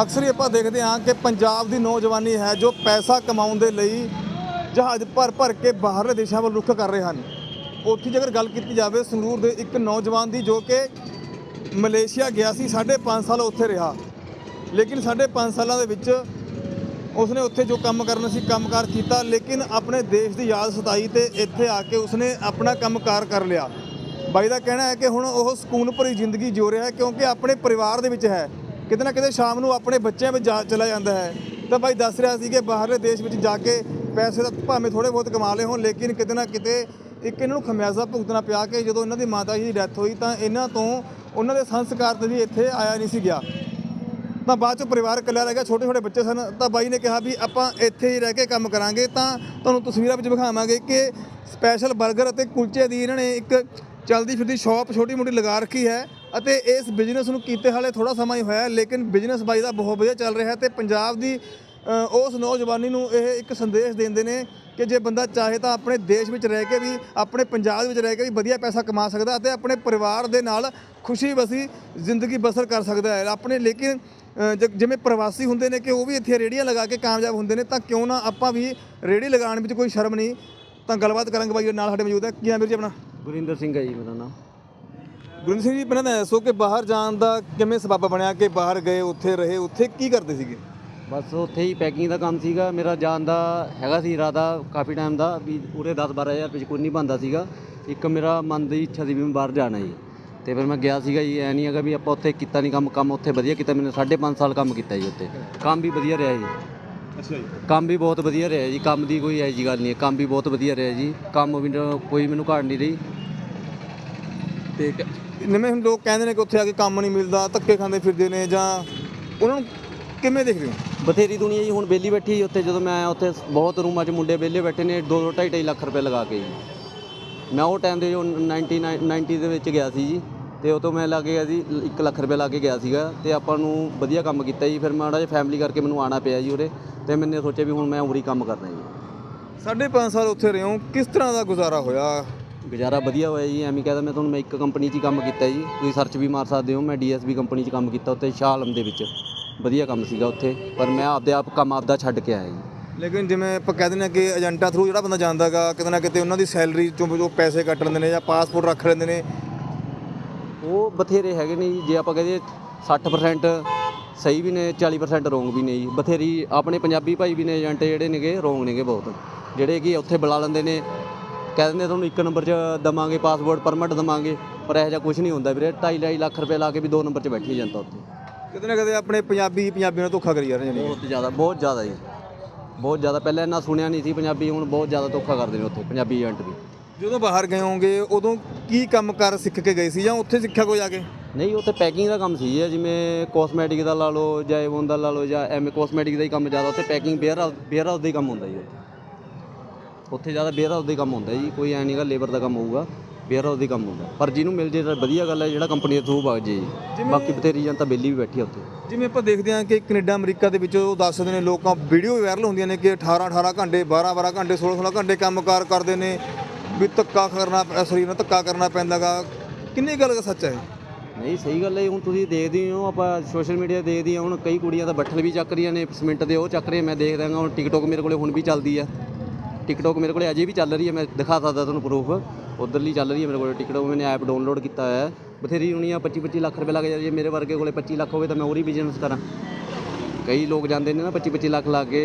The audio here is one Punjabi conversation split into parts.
ਅਕਸਰ ਹੀ ਆਪਾਂ ਦੇਖਦੇ ਹਾਂ ਕਿ ਪੰਜਾਬ ਦੀ ਨੌਜਵਾਨੀ ਹੈ ਜੋ ਪੈਸਾ ਕਮਾਉਣ ਦੇ ਲਈ ਜਹਾਜ਼ ਭਰ ਭਰ ਕੇ ਬਾਹਰਲੇ ਦੇਸ਼ਾਂ ਵੱਲ ਰੁੱਖ ਕਰ ਰਹੇ ਹਨ। ਉੱਥੇ ਜੇਕਰ ਗੱਲ ਕੀਤੀ ਜਾਵੇ, ਸੰਗਰੂਰ ਦੇ ਇੱਕ ਨੌਜਵਾਨ ਦੀ ਜੋ ਕਿ ਮਲੇਸ਼ੀਆ ਗਿਆ ਸੀ 5.5 ਸਾਲ ਉੱਥੇ ਰਿਹਾ। ਲੇਕਿਨ 5.5 ਸਾਲਾਂ ਦੇ ਵਿੱਚ ਉਸਨੇ ਉੱਥੇ ਜੋ ਕੰਮ ਕਰਨਾ ਸੀ, ਕੰਮਕਾਰ ਕੀਤਾ, ਲੇਕਿਨ ਆਪਣੇ ਦੇਸ਼ ਦੀ ਯਾਦ ਸਤਾਈ ਤੇ ਇੱਥੇ ਆ ਕੇ ਉਸਨੇ ਆਪਣਾ ਕੰਮਕਾਰ ਕਰ ਲਿਆ। ਬਾਈ ਦਾ ਕਹਿਣਾ ਹੈ ਕਿ ਹੁਣ ਉਹ ਸਕੂਨ ਭਰੀ ਜ਼ਿੰਦਗੀ ਜਿਉ ਰਿਹਾ ਹੈ ਕਿਉਂਕਿ ਆਪਣੇ ਪਰਿਵਾਰ ਦੇ ਵਿੱਚ ਹੈ। ਕਿਤੇ ਨਾ ਕਿਤੇ ਸ਼ਾਮ ਨੂੰ ਆਪਣੇ ਬੱਚਿਆਂ ਵਿੱਚ ਜਾ ਚਲਾ ਜਾਂਦਾ ਹੈ। ਤਾਂ ਬਾਈ ਦੱਸ ਰਿਹਾ ਸੀ ਕਿ ਬਾਹਰਲੇ ਦੇਸ਼ ਵਿੱਚ ਜਾ ਕੇ ਪੈਸੇ ਤਾਂ ਭਾਵੇਂ ਥੋੜੇ ਬਹੁਤ ਕਮਾ ਲਏ ਹੋਣ, ਲੇਕਿਨ ਕਿਤੇ ਨਾ ਕਿਤੇ ਇੱਕ ਇਹਨਾਂ ਨੂੰ ਖਮਿਆਜ਼ਾ ਭੁਗਤਣਾ ਪਿਆ ਕਿ ਜਦੋਂ ਇਹਨਾਂ ਦੀ ਮਾਤਾ ਜੀ ਦੀ ਡੈਥ ਹੋਈ ਤਾਂ ਇਹਨਾਂ ਤੋਂ ਉਹਨਾਂ ਦੇ ਸੰਸਕਾਰ ਤੇ ਵੀ ਇੱਥੇ ਆਇਆ ਨਹੀਂ ਸੀ ਗਿਆ। ਤਾਂ ਬਾਅਦ ਚ ਪਰਿਵਾਰ ਇਕੱਲਾ ਰਹਿ ਗਿਆ, ਛੋਟੇ ਛੋਟੇ ਬੱਚੇ ਸਨ। ਤਾਂ ਬਾਈ ਨੇ ਕਿਹਾ ਵੀ ਆਪਾਂ ਇੱਥੇ ਹੀ ਰਹਿ ਕੇ ਕੰਮ ਕਰਾਂਗੇ। ਤਾਂ ਤੁਹਾਨੂੰ ਤਸਵੀਰਾਂ ਵਿੱਚ ਵਿਖਾਵਾਂਗੇ ਕਿ ਸਪੈਸ਼ਲ 버ਗਰ ਅਤੇ ਕੁਲਚੇ ਦੀ ਇਹਨਾਂ ਨੇ ਇੱਕ ਚਲਦੀ ਫਿਰਦੀ ਸ਼ਾਪ ਛੋਟੀ ਮੋਟੀ ਲਗਾ ਰੱਖੀ ਹੈ। ਅਤੇ ਇਸ ਬਿਜ਼ਨਸ ਨੂੰ ਕੀਤੇ ਹਾਲੇ ਥੋੜਾ ਸਮਾਂ ਹੀ ਹੋਇਆ ਲੇਕਿਨ ਬਿਜ਼ਨਸ ਬਾਈ ਦਾ ਬਹੁਤ ਵਧੀਆ ਚੱਲ ਰਿਹਾ ਹੈ ਤੇ ਪੰਜਾਬ ਦੀ ਉਸ ਨੌਜਵਾਨੀ ਨੂੰ ਇਹ ਇੱਕ ਸੰਦੇਸ਼ ਦਿੰਦੇ ਨੇ ਕਿ ਜੇ ਬੰਦਾ ਚਾਹੇ ਤਾਂ ਆਪਣੇ ਦੇਸ਼ ਵਿੱਚ ਰਹਿ ਕੇ ਵੀ, ਆਪਣੇ ਪੰਜਾਬ ਵਿੱਚ ਰਹਿ ਕੇ ਵੀ ਵਧੀਆ ਪੈਸਾ ਕਮਾ ਸਕਦਾ ਅਤੇ ਆਪਣੇ ਪਰਿਵਾਰ ਦੇ ਨਾਲ ਖੁਸ਼ੀ ਵਸੀ ਜ਼ਿੰਦਗੀ ਬਸਰ ਕਰ ਸਕਦਾ ਹੈ। ਆਪਣੇ ਲੇਕਿਨ ਜ- ਜਿਵੇਂ ਪ੍ਰਵਾਸੀ ਹੁੰਦੇ ਨੇ ਕਿ ਉਹ ਵੀ ਇੱਥੇ ਰੇੜੀਆਂ ਲਗਾ ਕੇ ਕਾਮਯਾਬ ਹੁੰਦੇ ਨੇ ਤਾਂ ਕਿਉਂ ਨਾ ਆਪਾਂ ਵੀ ਰੇੜੀ ਲਗਾਉਣ ਵਿੱਚ ਕੋਈ ਸ਼ਰਮ ਨਹੀਂ। ਤਾਂ ਗੱਲਬਾਤ ਕਰਾਂਗੇ ਬਾਈ ਨਾਲ ਸਾਡੇ ਮੌਜੂਦ ਹੈ। ਕੀ ਨਾਮ ਵੀਰ ਜੀ ਆਪਣਾ? ਗੁਰਿੰਦਰ ਸਿੰਘ ਹੈ ਜੀ ਮੇਰਾ ਨਾਮ। ਗੁਰਿੰਦਰ ਸਿੰਘ ਜੀ ਪਹਿਲਾਂ ਤਾਂ ਦੱਸੋ ਕਿ ਬਾਹਰ ਜਾਣ ਦਾ ਕਿਵੇਂ ਸਬਬ ਬਣਿਆ ਕਿ ਬਾਹਰ ਗਏ ਉੱਥੇ ਰਹੇ ਉੱਥੇ ਕੀ ਕਰਦੇ ਸੀਗੇ? ਬਸ ਉੱਥੇ ਹੀ ਪੈਕਿੰਗ ਦਾ ਕੰਮ ਸੀਗਾ। ਮੇਰਾ ਜਾਣ ਦਾ ਹੈਗਾ ਸੀ ਇਰਾਦਾ ਕਾਫੀ ਟਾਈਮ ਦਾ ਵੀ ਉਰੇ 10 12000 ਰੁਪਏ 'ਚ ਕੋਈ ਨਹੀਂ ਬੰਦਾ ਸੀਗਾ। ਇੱਕ ਮੇਰਾ ਮਨ ਦੀ ਇੱਛਾ ਸੀ ਵੀ ਮੈਂ ਬਾਹਰ ਜਾਣਾ ਜੀ। ਤੇ ਫਿਰ ਮੈਂ ਗਿਆ ਸੀਗਾ ਜੀ ਐ ਨਹੀਂ ਹੈਗਾ ਵੀ ਆਪਾਂ ਉੱਥੇ ਕੀਤਾ ਨਹੀਂ ਕੰਮ ਕੰਮ ਉੱਥੇ ਵਧੀਆ ਕੀਤਾ ਮੈंने 5.5 ਸਾਲ ਕੰਮ ਕੀਤਾ ਜੀ ਉੱਥੇ। ਕੰਮ ਵੀ ਵਧੀਆ ਰਿਹਾ ਜੀ। ਅੱਛਾ ਜੀ। ਕੰਮ ਵੀ ਬਹੁਤ ਵਧੀਆ ਰਿਹਾ ਜੀ ਕੰਮ ਦੀ ਕੋਈ ਐਜੀ ਗੱਲ ਨਹੀਂ ਹੈ। ਕੰਮ ਵੀ ਬਹੁਤ ਵਧੀਆ ਰਿਹਾ ਜੀ। ਕੰਮ ਵੀ ਕੋਈ ਮੈਨੂੰ ਘਾਟ ਨਹੀਂ ਰਹੀ। ਤੇ ਜਿਵੇਂ ਹੁਣ ਲੋਕ ਕਹਿੰਦੇ ਨੇ ਕਿ ਉੱਥੇ ਆ ਕੇ ਕੰਮ ਨਹੀਂ ਮਿਲਦਾ ਧੱਕੇ ਖਾਂਦੇ ਫਿਰਦੇ ਨੇ ਜਾਂ ਉਹਨਾਂ ਨੂੰ ਕਿਵੇਂ ਦੇਖਦੇ ਹੋ? ਬਥੇਰੀ ਦੁਨੀਆ ਜੀ ਹੁਣ ਬੇਲੀ ਬੈਠੀ ਜੀ ਉੱਥੇ ਜਦੋਂ ਮੈਂ ਉੱਥੇ ਬਹੁਤ ਰੂਮਾਂ 'ਚ ਮੁੰਡੇ ਵਿਹਲੇ ਬੈਠੇ ਨੇ 2 2 2.5 ਲੱਖ ਰੁਪਏ ਲਗਾ ਕੇ ਜੀ। ਮੈਂ ਉਹ ਟਾਈਮ ਦੇ ਜੋ 99 90 ਦੇ ਵਿੱਚ ਗਿਆ ਸੀ ਜੀ ਤੇ ਉਹ ਤੋਂ ਮੈਂ ਲਾ ਕੇ ਗਿਆ ਜੀ 1 ਲੱਖ ਰੁਪਏ ਲਾ ਕੇ ਗਿਆ ਸੀਗਾ ਤੇ ਆਪਾਂ ਨੂੰ ਵਧੀਆ ਕੰਮ ਕੀਤਾ ਜੀ ਫਿਰ ਮਾੜਾ ਜਿਹਾ ਫੈਮਿਲੀ ਕਰਕੇ ਮੈਨੂੰ ਆਣਾ ਪਿਆ ਜੀ ਉਰੇ ਤੇ ਮੈਨੇ ਸੋਚਿਆ ਵੀ ਹੁਣ ਮੈਂ ਉਰੀ ਕੰਮ ਕਰਨਾ ਜੀ। ਸਾਢੇ ਪੰਜ ਸਾਲ ਉੱਥੇ ਰਹੇ ਹੋ ਕਿਸ ਤਰ੍ਹਾਂ ਦਾ ਗੁਜ਼ਾਰਾ ਹੋਇਆ? ਗੁਜ਼ਾਰਾ ਵਧੀਆ ਹੋਇਆ ਜੀ ਐਵੇਂ ਕਹਦਾ ਮੈਂ ਤੁਹਾਨੂੰ ਮੈਂ ਇੱਕ ਕੰਪਨੀ 'ਚ ਹੀ ਕੰਮ ਕੀਤਾ ਜੀ। ਤੁਸੀਂ ਸਰਚ ਵੀ ਮਾਰ ਸਕਦੇ ਹੋ ਮੈਂ ਡੀਐਸਬੀ ਕੰਪਨੀ 'ਚ ਕੰਮ ਕੀਤਾ ਉੱਥੇ ਸ਼ਾਹ ਆਲਮ ਦੇ ਵਿੱਚ। ਵਧੀਆ ਕੰਮ ਸੀਗਾ ਉੱਥੇ ਪਰ ਮੈਂ ਆਪਦੇ ਆਪ ਕੰਮ ਆਪਦਾ ਛੱਡ ਕੇ ਆਇਆ ਜੀ। ਲੇਕਿਨ ਜਿਵੇਂ ਆਪਾਂ ਕਹਿ ਦਿੰਦੇ ਹਾਂ ਕਿ ਏਜੰਟਾਂ ਥਰੂ ਜਿਹੜਾ ਬੰਦਾ ਜਾਂਦਾਗਾ ਕਿਤੇ ਨਾ ਕਿਤੇ ਉਹਨਾਂ ਦੀ ਸੈਲਰੀ ਚੋਂ ਜੋ ਪੈਸੇ ਕੱਟ ਲੈਂਦੇ ਨੇ ਜਾਂ ਪਾਸਪੋਰਟ ਰੱਖ ਲੈਂਦੇ ਨੇ। ਉਹ ਬਥੇਰੇ ਹੈਗੇ ਨੇ ਜੀ ਜੇ ਆਪਾਂ ਕਹਦੇ 60% ਸਹੀ ਵੀ ਨੇ 40% ਰੋਂਗ ਵੀ ਨੇ ਜੀ। ਬਥੇਰੀ ਆਪਣੇ ਪੰਜਾਬੀ ਭਾਈ ਵੀ ਨੇ ਏਜੰਟ ਜਿਹੜੇ ਨੇਗੇ ਰੋਂਗ ਨੇਗੇ ਬਹੁਤ। ਜਿਹੜੇ ਕਿ ਉੱਥੇ ਬੁਲਾ ਲੈਂਦੇ ਨੇ ਕਹਿ ਦਿੰਦੇ ਤੁਹਾਨੂੰ ਇੱਕ ਨੰਬਰ 'ਚ ਦਵਾਂਗੇ ਪਾਸਪੋਰਟ ਪਰਮਿਟ ਦਵਾਂਗੇ ਪਰ ਇਹੋ ਜਿਹਾ ਕੁਝ ਨਹੀਂ ਹੁੰਦਾ ਵੀਰੇ। 2.5 ਲੱਖ ਰੁਪਏ ਲਾ ਕੇ ਵੀ ਦੋ ਨੰਬਰ 'ਚ ਬੈਠੀ ਜਾਂਦਾ ਉੱਥੇ। ਕਿਤੇ ਨਾ ਕਿਤੇ ਆਪਣੇ ਪੰਜਾਬੀ ਪੰਜਾਬੀਆਂ ਨਾਲ ਧੋਖਾ ਕਰੀ ਜਾ ਰਹੇ ਨੇ। ਬਹੁਤ ਜ਼ਿਆਦਾ ਬਹੁਤ ਜ਼ਿਆਦਾ ਜੀ। ਬਹੁਤ ਜ਼ਿਆਦਾ ਪਹਿਲਾਂ ਇੰਨਾ ਸੁਣਿਆ ਨਹੀਂ ਸੀ ਪੰਜਾਬੀ ਹੁਣ ਬਹੁਤ ਜ਼ਿਆਦਾ ਧੋਖਾ ਕਰਦੇ ਨੇ ਉੱਥੇ ਪੰਜਾਬੀ ਏਜੰਟ ਵੀ। ਜਦੋਂ ਬਾਹਰ ਗਏ ਹੋਗੇ ਉਦੋਂ ਕੀ ਕੰਮ ਕਰ ਸਿੱਖ ਕੇ ਗਏ ਸੀ ਜਾਂ ਉੱਥੇ ਸਿੱਖਿਆ ਕੋਈ ਜਾ ਕੇ? ਨਹੀਂ ਉੱਥੇ ਪੈਕਿੰਗ ਦਾ ਕੰਮ ਸੀ ਜਿਵੇਂ ਕੋਸਮੈਟਿਕ ਦਾ ਲਾ ਲਓ ਜਾਂ ਏਵਨ ਦਾ ਲਾ ਲਓ ਜਾਂ ਐਵੇਂ ਕੋਸਮੈਟਿਕ ਦਾ ਹੀ ਕੰਮ ਜ਼ਿਆਦਾ ਉੱਥੇ packing warehouse warehouse ਦਾ ਹੀ ਕੰਮ ਹੁੰਦਾ ਜੀ ਉੱਥੇ ਜ਼ਿਆਦਾ ਬੇਅਰ ਹਾਊਸ ਦਾ ਕੰਮ ਹੁੰਦਾ ਜੀ ਕੋਈ ਐ ਨਹੀਂਗਾ ਲੇਬਰ ਦਾ ਕੰਮ ਹੋਊਗਾ ਬੇਅਰ ਹਾਊਸ ਦਾ ਕੰਮ ਹੁੰਦਾ। ਪਰ ਜਿਹਨੂੰ ਮਿਲ ਜੇ ਤਾਂ ਵਧੀਆ ਗੱਲ ਹੈ ਜਿਹੜਾ ਕੰਪਨੀ ਦੇ ਥਰੂ ਵਗ ਜੇ ਜੀ। ਬਾਕੀ ਬਥੇਰੀ ਜਨਤਾ ਬੇਲੀ ਵੀ ਬੈਠੀ ਆ ਉੱਥੇ। ਜਿਵੇਂ ਆਪਾਂ ਦੇਖਦੇ ਹਾਂ ਕਿ ਕੈਨੇਡਾ ਅਮਰੀਕਾ ਦੇ ਵਿੱਚ ਉਹ ਦੱਸਦੇ ਨੇ ਲੋਕਾਂ ਵੀਡੀਓ ਵੀ ਵਾਇਰਲ ਹੁੰਦੀਆਂ ਨੇ ਕਿ 18 18 ਘੰਟੇ 12 12 ਘੰਟੇ 16 16 ਘੰਟੇ ਕੰਮਕਾਰ ਕਰਦੇ ਨੇ ਵੀ ਧੱਕਾ ਕਰਨਾ ਪ- ਸਰੀਰ ਨਾਲ ਧੱਕਾ ਕਰਨਾ ਪੈਂਦਾਗਾ। ਕਿੰਨੀ ਗੱਲ ਸੱਚ ਹੈ ਨਹੀਂ ਸਹੀ ਗੱਲ ਹੈ ਹੁਣ ਤੁਸੀਂ ਦੇਖਦੇ ਹੀ ਆਪਾਂ ਸੋਸ਼ਲ ਮੀਡੀਆ ਦੇਖਦੇ ਹਾਂ ਹੁਣ ਕਈ ਕੁੜੀਆਂ ਤਾਂ ਬੱਠਲ ਵੀ ਚੱਕ ਰਹੀਆਂ ਨੇ ਸਿਮੈਂਟ ਦੇ ਉਹ ਚੱਕ ਰਹੀਆਂ ਮੈਂ ਦੇਖਦਾ ਹਾਂ ਹੁਣ ਟਿਕਟੋਕ ਮੇਰੇ ਕੋਲੇ ਹੁਣ ਵੀ ਚੱਲਦੀ ਆ। ਟਿਕਟੋਕ ਮੇਰੇ ਕੋਲ ਅਜੇ ਵੀ ਚੱਲ ਰਹੀ ਹੈ, ਮੈਂ ਦਿਖਾ ਸਕਦਾ ਤੁਹਾਨੂੰ ਪ੍ਰੂਫ ਉਧਰਲੀ ਚੱਲ ਰਹੀ ਹੈ ਮੇਰੇ ਕੋਲ ਟਿਕਟੋਕ ਮੈਨੇ ਐਪ ਡਾਊਨਲੋਡ ਕੀਤਾ ਹੋਇਆ ਹੈ। ਬਥੇਰੀ ਹੋਣੀ ਆ 25 25 ਲੱਖ ਰੁਪਏ ਲੱਗ ਜਾਂਦੀ ਜੇ ਮੇਰੇ ਵਰਗੇ ਕੋਲੇ 25 ਲੱਖ ਹੋਵੇ ਤਾਂ ਮੈਂ ਉਹੀ ਬਿਜ਼ਨਸ ਕਰਾਂ। ਕਈ ਲੋਕ ਜਾਂਦੇ ਨੇ ਨਾ 25 25 ਲੱਖ ਲਾ ਕੇ,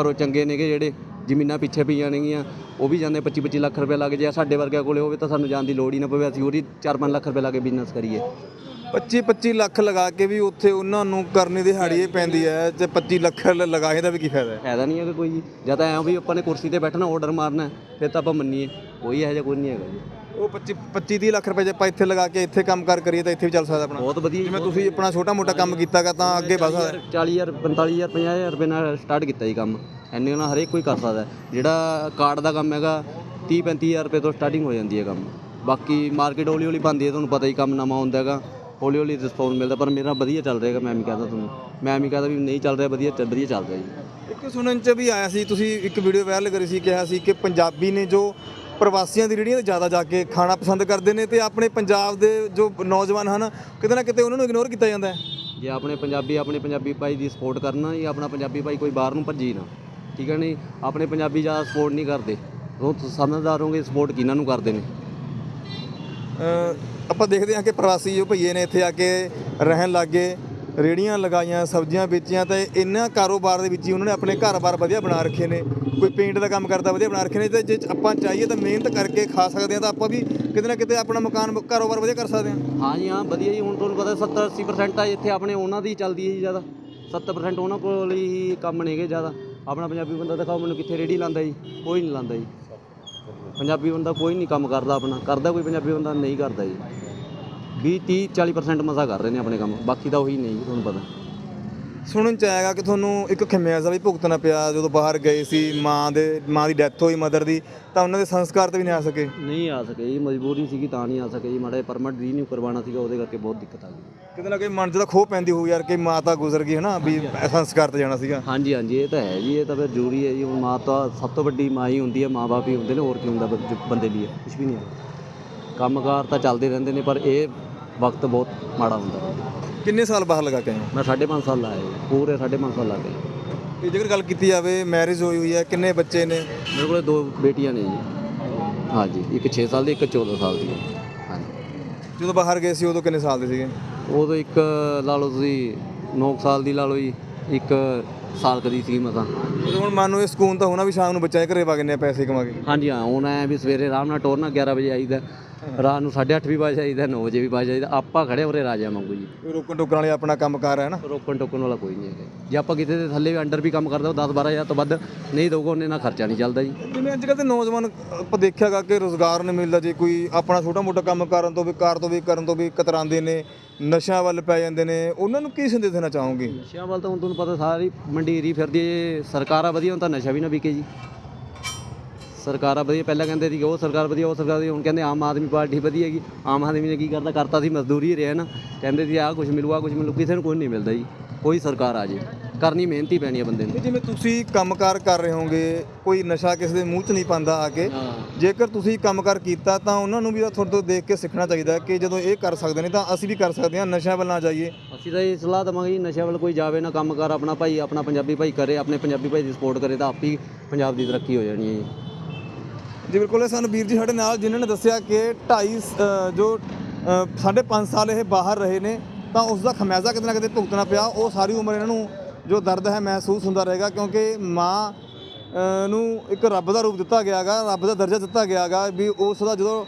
ਘਰੋਂ ਚੰਗੇ ਨੇਗੇ ਜਿਹੜੇ ਜ਼ਮੀਨਾਂ ਪਿੱਛੇ ਪਈਆਂ ਨੇਗੀਆਂ, ਉਹ ਵੀ ਜਾਂਦੇ 25 25 ਲੱਖ ਰੁਪਏ ਲੱਗ ਜੇ, ਸਾਡੇ ਵਰਗਿਆਂ ਕੋਲੇ ਹੋਵੇ ਤਾਂ ਸਾਨੂੰ ਜਾਣ ਦੀ ਲੋੜ ਹੀ ਨਾ ਪਵੇ, ਅਸੀਂ ਉਹਦੀ 4-5 ਲੱਖ ਰੁਪਏ ਲਾ ਕੇ ਬਿਜ਼ਨਸ ਕਰੀਏ। 25 25 ਲੱਖ ਲਗਾ ਕੇ ਵੀ ਉੱਥੇ ਉਹਨਾਂ ਨੂੰ ਕਰਨੀ ਦਿਹਾੜੀ ਇਹ ਪੈਂਦੀ ਹੈ ਤੇ 25 ਲੱਖ ਲਗਾਏ ਦਾ ਵੀ ਕੀ ਫਾਇਦਾ ਹੈ? ਫਾਇਦਾ ਨਹੀਂ ਹੈਗਾ ਕੋਈ ਜੀ। ਜਾਂ ਤਾਂ ਐਂ ਵੀ ਆਪਾਂ ਨੇ ਕੁਰਸੀ ਤੇ ਬੈਠਣਾ ਆਰਡਰ ਮਾਰਨਾ ਫਿਰ ਤਾਂ ਆਪਾਂ ਮੰਨੀਏ। ਕੋਈ ਇਹੋ ਜਿਹਾ ਕੋਈ ਨਹੀਂ ਹੈਗਾ ਜੀ। ਉਹ 25 25 30 ਲੱਖ ਰੁਪਏ ਜੇ ਆਪਾਂ ਇੱਥੇ ਲਗਾ ਕੇ ਇੱਥੇ ਕੰਮ ਕਾਰ ਕਰੀਏ ਤਾਂ ਇੱਥੇ ਵੀ ਚੱਲ ਸਕਦਾ ਆਪਣਾ। ਬਹੁਤ ਵਧੀਆ ਜਿਵੇਂ ਤੁਸੀਂ ਆਪਣਾ ਛੋਟਾ ਮੋਟਾ ਕੰਮ ਕੀਤਾਗਾ ਤਾਂ ਅੱਗੇ ਵਧ ਸਕਦਾ ਹੈ। 40000 45000 50000 ਰੁਪਏ ਨਾਲ ਸਟਾਰਟ ਕੀਤਾ ਜੀ ਕੰਮ। ਐਨੇ ਨਾਲ ਹਰੇਕ ਕੋਈ ਕਰ ਸਕਦਾ ਹੈ। ਜਿਹੜਾ ਕਾਰਡ ਦਾ ਕੰਮ ਹੈਗਾ 30 35000 ਰੁਪਏ ਤੋਂ ਸਟਾਰਟਿੰਗ ਹੋ ਜਾਂਦੀ ਹੈ ਕੰਮ। ਬਾਕੀ ਮਾਰਕੀਟ ਹੌਲੀ ਹੌਲੀ ਬਣਦੀ ਹੈ ਤੁਹਾਨੂੰ ਪਤਾ ਹੀ ਕੰਮ ਨਵਾਂ ਹੁੰਦਾ ਹੈਗਾ। ਹੌਲੀ ਹੌਲੀ ਰਿਸਪੌਂਸ ਮਿਲਦਾ ਪਰ ਮੇਰਾ ਵਧੀਆ ਚੱਲ ਰਿਹਾ ਮੈਂ ਵੀ ਕਹਦਾ ਤੁਹਾਨੂੰ। ਮੈਂ ਵੀ ਕਹਦਾ ਵੀ ਨਹੀਂ ਚੱਲ ਰਿਹਾ ਵਧੀਆ ਚੱਲ ਵਧੀਆ ਚੱਲ ਰਿਹਾ ਜੀ। ਇੱਕ ਸੁਣਨ ਚ ਵੀ ਆਇਆ ਸੀ ਤੁਸੀਂ ਇੱਕ ਵੀਡੀਓ ਵਾਇਰਲ ਕਰੀ ਸੀ ਕਿਹਾ ਸੀ ਕਿ ਪੰਜਾਬੀ ਨੇ ਜੋ ਪ੍ਰਵਾਸੀਆਂ ਦੀ ਰੇੜੀਆਂ ਤੇ ਜ਼ਿਆਦਾ ਜਾ ਕੇ ਖਾਣਾ ਪਸੰਦ ਕਰਦੇ ਨੇ ਤੇ ਆਪਣੇ ਪੰਜਾਬ ਦੇ ਜੋ ਨੌਜਵਾਨ ਹਨ ਕਿਤੇ ਨਾ ਕਿਤੇ ਉਹਨਾਂ ਨੂੰ ਇਗਨੋਰ ਕੀਤਾ ਜਾਂਦਾ ਹੈ। ਜੇ ਆਪਣੇ ਪੰਜਾਬੀ ਆਪਣੇ ਪੰਜਾਬੀ ਭਾਈ ਦੀ ਸਪੋਰਟ ਕਰਨਾ ਜਾਂ ਆਪਣਾ ਪੰਜਾਬੀ ਭਾਈ ਕੋਈ ਬਾਹਰ ਨੂੰ ਭੱਜੀ ਨਾ ਠੀਕ ਹੈ ਨਹੀਂ ਆਪਣੇ ਪੰਜਾਬੀ ਜ਼ਿਆਦਾ ਸਪੋਰਟ ਨਹੀਂ ਕਰਦੇ। ਉਹ ਸਮਝਦਾਰ ਹੋਗੇ ਸਪੋਰਟ ਕਿਹਨਾਂ ਨੂੰ ਕਰਦੇ ਨੇ? ਆਪਾਂ ਦੇਖਦੇ ਹਾਂ ਕਿ ਪ੍ਰਵਾਸੀ ਜੋ ਭਈਏ ਨੇ ਇੱਥੇ ਆ ਕੇ ਰਹਿਣ ਲੱਗੇ ਰੇੜੀਆਂ ਲਗਾਈਆਂ, ਸਬਜ਼ੀਆਂ ਵੇਚੀਆਂ ਤੇ ਇਹਨਾਂ ਕਾਰੋਬਾਰ ਦੇ ਵਿੱਚ ਹੀ ਉਹਨਾਂ ਨੇ ਆਪਣੇ ਘਰ-ਬਾਰ ਵਧੀਆ ਬਣਾ ਰੱਖੇ ਨੇ, ਕੋਈ ਪੇਂਟ ਦਾ ਕੰਮ ਕਰਦਾ ਵਧੀਆ ਬਣਾ ਰੱਖੇ ਨੇ, ਤੇ ਜੇ ਆਪਾਂ ਚਾਹੀਏ ਤਾਂ ਮਿਹਨਤ ਕਰਕੇ ਖਾ ਸਕਦੇ ਹਾਂ ਤਾਂ ਆਪਾਂ ਵੀ ਕਿਤੇ ਨਾ ਕਿਤੇ ਆਪਣਾ ਮਕਾਨ ਕਾਰੋਬਾਰ ਵਧੀਆ ਕਰ ਸਕਦੇ ਹਾਂ। ਹਾਂ ਜੀ, ਹਾਂ, ਵਧੀਆ ਜੀ, ਹੁਣ ਤੁਹਾਨੂੰ ਪਤਾ 70 80% ਤਾਂ ਇੱਥੇ ਆਪਣੇ ਉਹਨਾਂ ਦੀ ਚੱਲਦੀ ਹੈ ਜੀ ਜ਼ਿਆਦਾ। 70% ਉਹਨਾਂ ਕੋਲ ਹੀ ਕੰਮ ਨੇਗੇ ਜ਼ਿਆਦਾ। ਆਪਣਾ ਪੰਜਾਬੀ ਬੰਦਾ ਦਿਖਾਓ ਮੈਨੂੰ ਕਿੱਥੇ ਰੇੜੀ ਲਾਂਦਾ ਜੀ, ਕੋਈ ਨਹੀਂ ਲਾਂਦਾ ਜੀ। ਪੰਜਾਬੀ ਬੰਦਾ ਕੋਈ ਨਹੀਂ ਕੰਮ ਕਰਦਾ ਆਪਣਾ ਕਰਦਾ ਕੋਈ ਪੰਜਾਬੀ ਬੰਦਾ ਨਹੀਂ ਕਰਦਾ ਜੀ। 20 30 40% ਮਸਾ ਕਰ ਰਹੇ ਨੇ ਆਪਣੇ ਕੰਮ ਬਾਕੀ ਤਾਂ ਉਹੀ ਨਹੀਂ ਜੀ, ਤੁਹਾਨੂੰ ਪਤਾ। ਸੁਣਨ ਚ ਆਏਗਾ ਕਿ ਤੁਹਾਨੂੰ ਇੱਕ ਖਮਿਆਜ਼ਾ ਵੀ ਭੁਗਤਣਾ ਪਿਆ ਜਦੋਂ ਬਾਹਰ ਗਏ ਸੀ ਮਾਂ ਦੇ ਮਾਂ ਦੀ ਡੈਥ ਹੋਈ ਮਦਰ ਦੀ ਤਾਂ ਉਹਨਾਂ ਦੇ ਸੰਸਕਾਰ ਤੇ ਵੀ ਨਹੀਂ ਆ ਸਕੇ? ਨਹੀਂ ਆ ਸਕੇ ਜੀ ਮਜਬੂਰੀ ਸੀਗੀ ਤਾਂ ਨਹੀਂ ਆ ਸਕੇ ਜੀ ਮਾੜਾ ਪਰਮਿਟ ਰੀਨਿਊ ਕਰਵਾਉਣਾ ਸੀਗਾ ਉਹਦੇ ਕਰਕੇ ਬਹੁਤ ਦਿੱਕਤ ਆ ਗਈ। ਕਿਤੇ ਨਾ ਕਿਤੇ ਮਨ 'ਚ ਤਾਂ ਖੋਹ ਪੈਂਦੀ ਹੋਊ ਯਾਰ ਕਿ ਮਾਂ ਤਾਂ ਗੁਜ਼ਰ ਗਈ ਹਨਾ ਵੀ ਸੰਸਕਾਰ ਤੇ ਜਾਣਾ ਸੀਗਾ। ਹਾਂਜੀ ਹਾਂਜੀ ਇਹ ਤਾਂ ਹੈ ਜੀ ਇਹ ਤਾਂ ਫਿਰ ਜ਼ਰੂਰੀ ਹੈ ਜੀ ਹੁਣ ਮਾਂ ਤਾਂ ਸਭ ਤੋਂ ਵੱਡੀ ਮਾਂ ਹੀ ਹੁੰਦੀ ਹੈ ਮਾਂ-ਬਾਪ ਹੀ ਹੁੰਦੇ ਨੇ ਹੋਰ ਕੀ ਹੁੰਦਾ ਬ- ਬੰਦੇ ਲਈ ਕੁਝ ਵੀ ਨਹੀਂ ਹੈ। ਕੰਮਕਾਰ ਤਾਂ ਚੱਲਦੇ ਰਹਿੰਦੇ ਨੇ ਪਰ ਇਹ ਵਕਤ ਬਹੁਤ ਮਾੜਾ ਹੁੰਦਾ। ਕਿੰਨੇ ਸਾਲ ਬਾਹਰ ਲਗਾ ਕੇ ਆਏ ਹੋ? ਮੈਂ 5.5 ਸਾਲ ਜੀ ਪੂਰੇ 5.5 ਸਾਲ ਲਾ ਗਏ ਤੇ ਜੇਕਰ ਗੱਲ ਕੀਤੀ ਜਾਵੇ ਮੈਰਿਜ ਹੋਈ ਹੋਈ ਹੈ ਕਿੰਨੇ ਬੱਚੇ ਨੇ? ਮੇਰੇ ਕੋਲ ਦੋ ਬੇਟੀਆਂ ਨੇ ਜੀ। ਹਾਂਜੀ ਇੱਕ 6 ਸਾਲ ਦੀ ਇੱਕ 14 ਸਾਲ ਦੀ। ਹੈ ਹਾਂਜੀ। ਜਦੋਂ ਬਾਹਰ ਗਏ ਸੀ ਉਦੋਂ ਕਿੰਨੇ ਸਾਲ ਦੇ ਸੀਗੇ? ਉਦੋਂ ਇੱਕ ਲਾ ਲਓ ਤੁਸੀਂ 9 ਸਾਲ ਦੀ ਲਾ ਲਓ ਜੀ ਇੱਕ ਸਾਲ ਕਦੀ ਸੀ ਮਸਾਂ। ਹੁਣ ਮਨ ਨੂੰ ਇਹ ਸਕੂਨ ਤਾਂ ਹੋਣਾ ਵੀ ਸ਼ਾਮ ਨੂੰ ਬੱਚਾ ਘਰੇ ਵਗ ਨੇ ਪੈਸੇ ਕਮਾ ਕੇ। ਹਾਂਜੀ ਹਾਂ ਹੁਣ ਐ ਵੀ ਸਵੇਰੇ ਆਰਾਮ ਨਾਲ ਟੋਰਨਾ 11 ਵਜੇ ਆਈਦਾ। ਰਾਤ ਨੂੰ 8:30 ਵੀ ਵਜ ਆਈਦਾ 9 ਵਜੇ ਵੀ ਵਜ ਆਈਦਾ ਆਪਾਂ ਖੜੇ ਉਰੇ ਰਾਜਾ ਵਾਂਗੂ ਜੀ। ਰੋਕਣ ਟੋਕਣ ਵਾਲੇ ਆਪਣਾ ਕੰਮਕਾਰ ਹੈ ਨਾ? ਰੋਕਣ ਟੋਕਣ ਵਾਲਾ ਕੋਈ ਨਹੀਂ ਹੈਗਾ। ਜੇ ਆਪਾਂ ਕਿਤੇ ਦੇ ਥੱਲੇ ਵੀ ਅੰਡਰ ਵੀ ਕੰਮ ਕਰਦਾ ਉਹ 10 12000 ਤੋਂ ਵੱਧ ਨਹੀਂ ਦਊਗਾ ਉਹਨੇ ਨਾਲ ਖਰਚਾ ਨਹੀਂ ਚੱਲਦਾ ਜੀ। ਜਿਵੇਂ ਅੱਜ ਕੱਲ੍ਹ ਦੇ ਨੌਜਵਾਨ ਆਪਾਂ ਦੇਖਿਆਗਾ ਕਿ ਰੋਜ਼ਗਾਰ ਨਹੀਂ ਮਿਲਦਾ ਜੇ ਕੋਈ ਆਪਣਾ ਛੋਟਾ ਮੋਟਾ ਕੰਮ ਕਰਨ ਤੋਂ ਵੀ ਕਾਰ ਤੋਂ ਵੀ ਕਰਨ ਤੋਂ ਵੀ ਕਤਰਾਉਂਦੇ ਨੇ ਨਸ਼ਿਆਂ ਵੱਲ ਪੈ ਜਾਂਦੇ ਨੇ ਉਹਨਾਂ ਨੂੰ ਕੀ ਸੰਦੇਸ਼ ਦੇਣਾ ਚਾਹੋਗੇ? ਨਸ਼ਿਆਂ ਵੱਲ ਤਾਂ ਹੁਣ ਤੁਹਾਨੂੰ ਪਤਾ ਸਾਰੀ ਮੰਡੀਰੀ ਫਿਰਦੀ ਹੈ ਸਰਕਾਰਾਂ ਵਧੀਆ, ਹੋਣ ਤਾਂ ਨਸ਼ਾ ਵੀ ਨਾ ਵਿਕੇ ਜੀ। ਸਰਕਾਰਾਂ ਵਧੀਆ, ਪਹਿਲਾਂ ਕਹਿੰਦੇ ਸੀ ਉਹ ਸਰਕਾਰ ਵਧੀਆ, ਉਹ ਸਰਕਾਰ ਵਧੀਆ। ਹੁਣ ਕਹਿੰਦੇ ਆਮ ਆਦਮੀ ਪਾਰਟੀ ਵਧੀਆ ਹੈਗੀ। ਆਮ ਆਦਮੀ ਨੇ ਕੀ ਕਰਦਾ ਕਰਤਾ ਸੀ ਮਜ਼ਦੂਰੀ ਰਿਹਾ ਨਾ। ਕਹਿੰਦੇ ਸੀ ਆਹ ਕੁਝ ਮਿਲੂਗਾ ਕੁਝ ਮਿਲੂ। ਕਿਸੇ ਨੂੰ ਕੋਈ ਨਹੀਂ ਮਿਲਦਾ ਜੀ। ਕੋਈ ਸਰਕਾਰ ਆ ਜੇ। ਕਰਨੀ ਮਿਹਨਤੀ ਪੈਣੀ ਹੈ ਬੰਦੇ ਨੂੰ। ਤੇ ਜਿਵੇਂ ਤੁਸੀਂ ਕੰਮਕਾਰ ਕਰ ਰਹੇ ਹੋਗੇ ਕੋਈ ਨਸ਼ਾ ਕਿਸੇ ਦੇ ਮੂੰਹ 'ਚ ਨਹੀਂ ਪਾਉਂਦਾ ਆ ਕੇ ਜੇਕਰ ਤੁਸੀਂ ਕੰਮਕਾਰ ਕੀਤਾ ਤਾਂ ਉਹਨਾਂ ਨੂੰ ਵੀ ਤਾਂ ਤੁਹਾਡੇ ਤੋਂ ਦੇਖ ਕੇ ਸਿੱਖਣਾ ਚਾਹੀਦਾ ਕਿ ਜਦੋਂ ਇਹ ਕਰ ਸਕਦੇ ਨੇ ਤਾਂ ਅਸੀਂ ਵੀ ਕਰ ਸਕਦੇ ਹਾਂ ਨਸ਼ਿਆਂ ਵੱਲ ਨਾ ਜਾਈਏ। ਅਸੀਂ ਤਾਂ ਇਹ ਸਲਾਹ ਦਵਾਂਗੇ ਜੀ ਨਸ਼ਿਆਂ ਵੱਲ ਕੋਈ ਜਾਵੇ ਨਾ ਕੰਮ ਕਰ ਆਪਣਾ ਭਾਈ ਆਪਣਾ ਪੰਜਾਬੀ ਭਾਈ ਕਰੇ ਆਪਣੇ ਪੰਜਾਬੀ ਭਾਈ ਦੀ ਸਪੋਰਟ ਕਰੇ ਤਾਂ ਆਪੀ ਪੰਜਾਬ ਦੀ ਤਰੱਕੀ ਹੋ ਜਾਣੀ ਹੈ ਜੀ। ਜੀ ਬਿਲਕੁਲ ਇਹ ਸਾਨੂੰ ਵੀਰ ਜੀ ਸਾਡੇ ਨਾਲ ਜਿਨ੍ਹਾਂ ਨੇ ਦੱਸਿਆ ਕਿ 2.5 ਜੋ ਅ, ਸਾਢੇ 5 ਸਾਲ ਇਹ ਬਾਹਰ ਰਹੇ ਨੇ ਤਾਂ ਉਸ ਦਾ ਖਮਿਆਜ਼ਾ ਕਿਤੇ ਨਾ ਕਿਤੇ ਭੁਗਤਣਾ ਪਿਆ ਉਹ ਸਾਰੀ ਉਮਰ ਇਹਨਾਂ ਨੂੰ ਜੋ ਦਰਦ ਹੈ ਮਹਿਸੂਸ ਹੁੰਦਾ ਰਹੇਗਾ ਕਿਉਂਕਿ ਮਾਂ ਨੂੰ ਇੱਕ ਰੱਬ ਦਾ ਰੂਪ ਦਿੱਤਾ ਗਿਆਗਾ, ਰੱਬ ਦਾ ਦਰਜਾ ਦਿੱਤਾ ਗਿਆਗਾ ਵੀ ਉਸ ਦਾ ਜਦੋਂ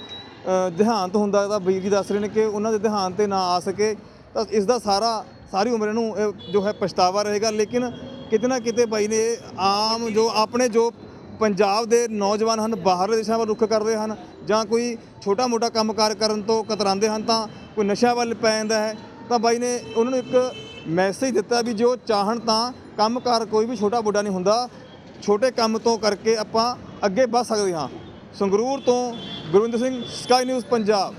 ਦੇਹਾਂਤ ਹੁੰਦਾ ਤਾਂ ਵੀਰ ਜੀ ਦੱਸ ਰਹੇ ਨੇ ਕਿ ਉਹਨਾਂ ਦੇ ਦੇਹਾਂਤ ਤੇ ਨਾ ਆ ਸਕੇ, ਤਾਂ ਇਸ ਦਾ ਸਾਰਾ, ਸਾਰੀ ਉਮਰ ਇਹਨੂੰ, ਇਹ ਜੋ ਹੈ ਪਛਤਾਵਾ ਰਹੇਗਾ। ਲੇਕਿਨ ਕਿਤੇ ਨਾ ਕਿਤੇ ਬਾਈ ਨੇ ਆਮ ਜੋ ਆਪਣੇ ਜੋ ਪੰਜਾਬ ਦੇ ਨੌਜਵਾਨ ਹਨ, ਬਾਹਰਲੇ ਦੇਸ਼ਾਂ ਵੱਲ ਰੁੱਖ ਕਰਦੇ ਹਨ ਜਾਂ ਕੋਈ ਛੋਟਾ-ਮੋਟਾ ਕੰਮਕਾਰ ਕਰਨ ਤੋਂ ਕਤਰਾਉਂਦੇ ਹਨ ਤਾਂ ਕੋਈ ਨਸ਼ਾ ਵੱਲ ਪੈ ਜਾਂਦਾ ਹੈ, ਤਾਂ ਬਾਈ ਨੇ ਉਹਨਾਂ ਨੂੰ ਇੱਕ ਮੈਸੇਜ ਦਿੱਤਾ ਵੀ ਜੋ ਚਾਹਣ ਤਾਂ ਕੰਮਕਾਰ ਕੋਈ ਵੀ ਛੋਟਾ-ਵੱਡਾ ਨਹੀਂ ਹੁੰਦਾ, ਛੋਟੇ ਕੰਮ ਤੋਂ ਕਰਕੇ ਆਪਾਂ ਅੱਗੇ ਵੱਧ ਸਕਦੇ ਹਾਂ। ਸੰਗਰੂਰ ਤੋਂ ਗੁਰਵਿੰਦਰ ਸਿੰਘ ਸਕਾਈ ਨਿਊਜ਼ ਪੰਜਾਬ।